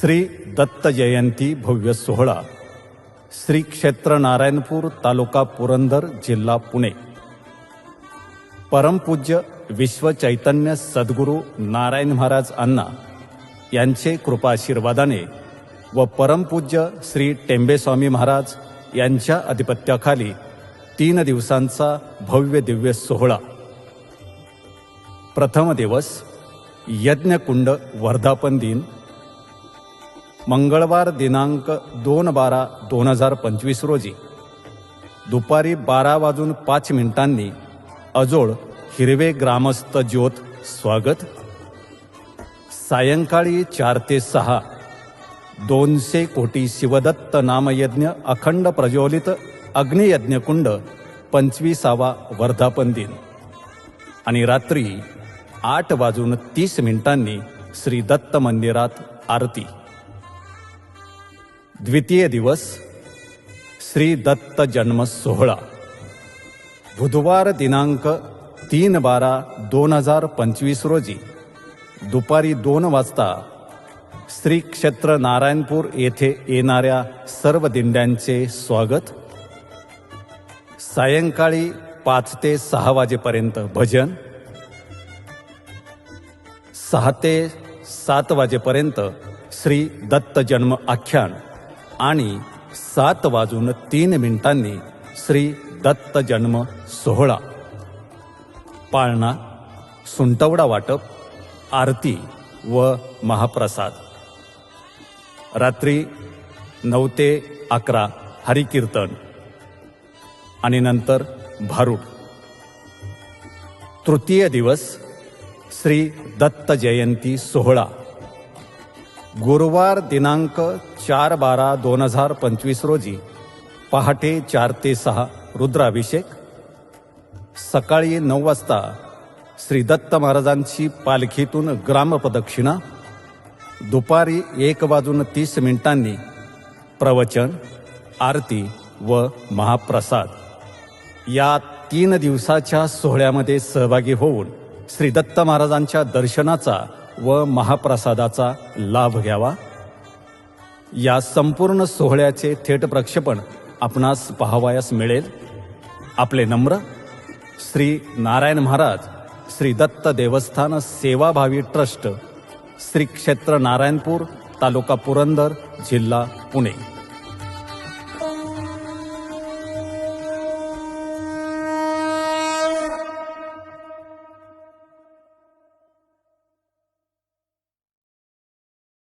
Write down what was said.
श्री दत्त जयंती भव्य सोहळा. श्री क्षेत्र नारायणपूर तालुका पुरंदर जिल्हा पुणे. परमपूज्य विश्व चैतन्य सद्गुरू नारायण महाराज अण्णा यांचे कृपाशीर्वादाने व परमपूज्य श्री टेंबेस्वामी महाराज यांच्या अधिपत्याखाली तीन दिवसांचा भव्य दिव्य सोहळा. प्रथम दिवस यज्ञकुंड वर्धापन दिन मंगळवार दिनांक दोन बारा दोन हजार पंचवीस रोजी. दुपारी बारा वाजून पाच मिनिटांनी अजोड हिरवे ग्रामस्थ ज्योत स्वागत. सायंकाळी चार ते सहा दोनशे कोटी शिवदत्त नामयज्ञ अखंड प्रज्वलित अग्नियज्ञकुंड पंचवीसावा वर्धापन दिन. आणि रात्री आठ वाजून तीस मिनिटांनी श्री दत्त मंदिरात आरती. द्वितीय दिवस श्री दत्त जन्म सोहळा. बुधवार दिनांक तीन बारा दोन हजार पंचवीस रोजी दुपारी दोन वाजता श्री क्षेत्र नारायणपूर येथे येणाऱ्या सर्व दिंड्यांचे स्वागत. सायंकाळी पाच ते सहा वाजेपर्यंत भजन सहा ते सात वाजेपर्यंत श्री दत्त जन्म आख्यान आणि सात वाजून तीन मिनिटांनी श्री दत्त जन्म सोहळा. पाळणा सुंटवडा वाटप आरती व महाप्रसाद. रात्री नऊ ते अकरा हरिकीर्तन आणि नंतर भारूड. तृतीय दिवस श्री दत्त जयंती सोहळा. गुरुवार दिनांक चार बारा दोन हजार पंचवीस रोजी पहाटे चार ते सहा रुद्राभिषेक. सकाळी नऊ वाजता श्री दत्त महाराजांची पालखीतून ग्रामप्रदक्षिणा दुपारी एक वाजून तीस मिनिटांनी प्रवचन आरती व महाप्रसाद. या तीन दिवसाच्या सोहळ्यामध्ये सहभागी होऊन श्री दत्त महाराजांच्या दर्शनाचा व महाप्रसादाचा लाभ घ्यावा. या संपूर्ण सोहळ्याचे थेट प्रक्षेपण आपणास पाहावयास मिळेल. आपले नम्र श्री नारायण महाराज श्री दत्त देवस्थान सेवाभावी ट्रस्ट श्री क्षेत्र नारायणपूर तालुका पुरंदर जिल्हा पुणे.